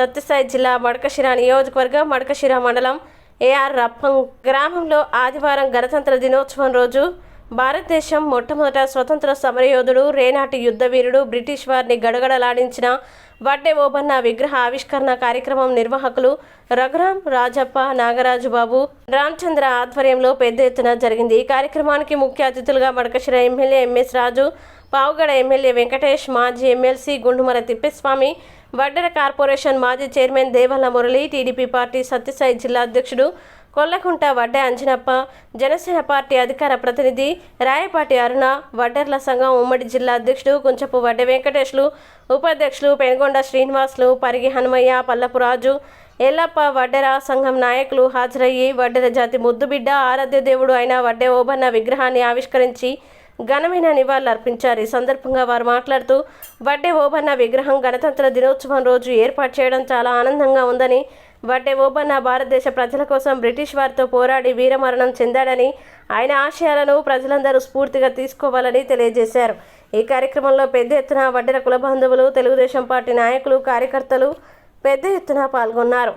సత్యసాయి జిల్లా మడకశిర నియోజకవర్గం మడకశిర మండలం ఏఆర్ రప్పం గ్రామంలో ఆదివారం గణతంత్ర దినోత్సవం రోజు భారతదేశం మొట్టమొదట స్వతంత్ర సమరయోధుడు రేనాటి యుద్ధవీరుడు బ్రిటిష్ వారిని గడగడలాడించిన వడ్డే ఓబన్న విగ్రహ ఆవిష్కరణ కార్యక్రమం నిర్వాహకులు రఘురాం రాజప్ప నాగరాజు బాబు రామచంద్ర ఆధ్వర్యంలో పెద్ద ఎత్తున జరిగింది. ఈ కార్యక్రమానికి ముఖ్య అతిథులుగా Madakasira MLA MS Raju Pavagada MLA Venkatesh మాజీ ఎమ్మెల్సీ గుండుమర తిప్పేస్వామి వడ్డెర కార్పొరేషన్ మాజీ chairman Devalla Murali TDP party Sathyasai జిల్లా అధ్యక్షుడు కొల్లకుంట వడ్డే అంజనప్ప జనసేన పార్టీ అధికార ప్రతినిధి రాయపాటి అరుణ వడ్డెర్ల సంఘం ఉమ్మడి జిల్లా అధ్యక్షుడు కుంచపు వడ్డే వెంకటేష్లు ఉపాధ్యక్షులు పెనుగొండ శ్రీనివాసులు పరిగి హనుమయ్య పల్లపు రాజు ఎల్లప్ప వడ్డెర సంఘం నాయకులు హాజరయ్యి వడ్డెర జాతి ముద్దుబిడ్డ ఆరాధ్య దేవుడు అయిన వడ్డే ఓబన్న విగ్రహాన్ని ఆవిష్కరించి ఘనమైన నివాళులర్పించారు. ఈ సందర్భంగా వారు మాట్లాడుతూ వడ్డే ఓబన్న విగ్రహం గణతంత్ర దినోత్సవం రోజు ఏర్పాటు చేయడం చాలా ఆనందంగా ఉందని వడ్డే ఓబన్న భారతదేశ ప్రజల కోసం బ్రిటిష్ వారితో పోరాడి వీరమరణం చెందాడని ఆయన ఆశయాలను ప్రజలందరూ స్ఫూర్తిగా తీసుకోవాలని తెలియజేశారు. ఈ కార్యక్రమంలో పెద్ద ఎత్తున వడ్డెర కుల బంధువులు తెలుగుదేశం పార్టీ నాయకులు కార్యకర్తలు పెద్ద ఎత్తున పాల్గొన్నారు.